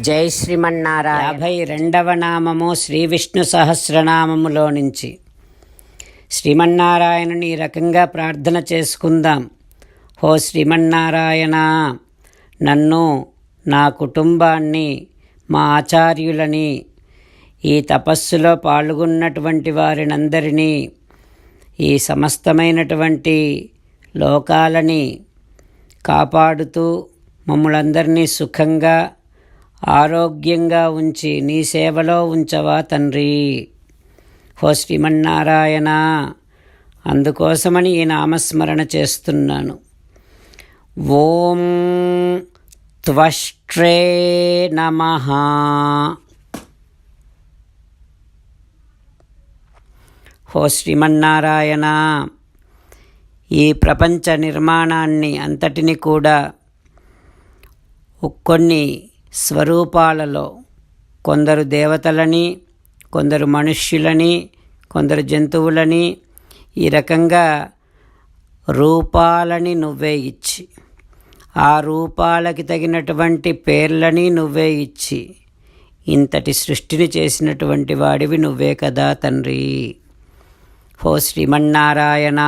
జై శ్రీమన్నారాయణ. యాభై రెండవ నామము శ్రీ విష్ణు సహస్రనామములో నుంచి. శ్రీమన్నారాయణుని ఈ రకంగా ప్రార్థన చేసుకుందాం. హో శ్రీమన్నారాయణ నన్ను నా కుటుంబాన్ని మా ఆచార్యులని ఈ తపస్సులో పాల్గొన్నటువంటి వారినందరినీ ఈ సమస్తమైనటువంటి లోకాలని కాపాడుతూ మమ్మలందరినీ సుఖంగా ఆరోగ్యంగా ఉంచి నీ సేవలో ఉంచవా తండ్రి. హో శ్రీమన్నారాయణ అందుకోసమని ఈ నామస్మరణ చేస్తున్నాను. ఓం త్వష్ట్రే నమ. హో శ్రీమన్నారాయణ ఈ ప్రపంచ నిర్మాణాన్ని అంతటిని కూడా కొన్ని స్వరూపాలలో. కొందరు దేవతలని కొందరు మనుష్యులని కొందరు జంతువులని ఈ రకంగా రూపాలని నువ్వే ఇచ్చి ఆ రూపాలకి తగినటువంటి పేర్లని నువ్వే ఇచ్చి ఇంతటి సృష్టిని చేసినటువంటి వాడివి నువ్వే కదా తండ్రి. హో శ్రీమన్నారాయణ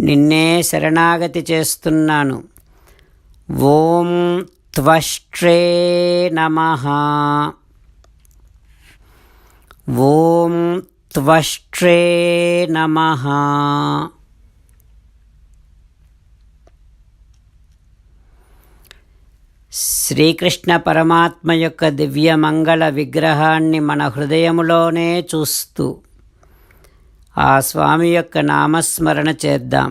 నిన్నే శరణాగతి చేస్తున్నాను. ఓం త్వష్ట్రే నమ ఓం త్వష్ట్రే నమ శ్రీకృష్ణ పరమాత్మ యొక్క దివ్య మంగళ విగ్రహాన్ని మన హృదయములోనే చూస్తూ ఆ స్వామి యొక్క నామస్మరణ చేద్దాం.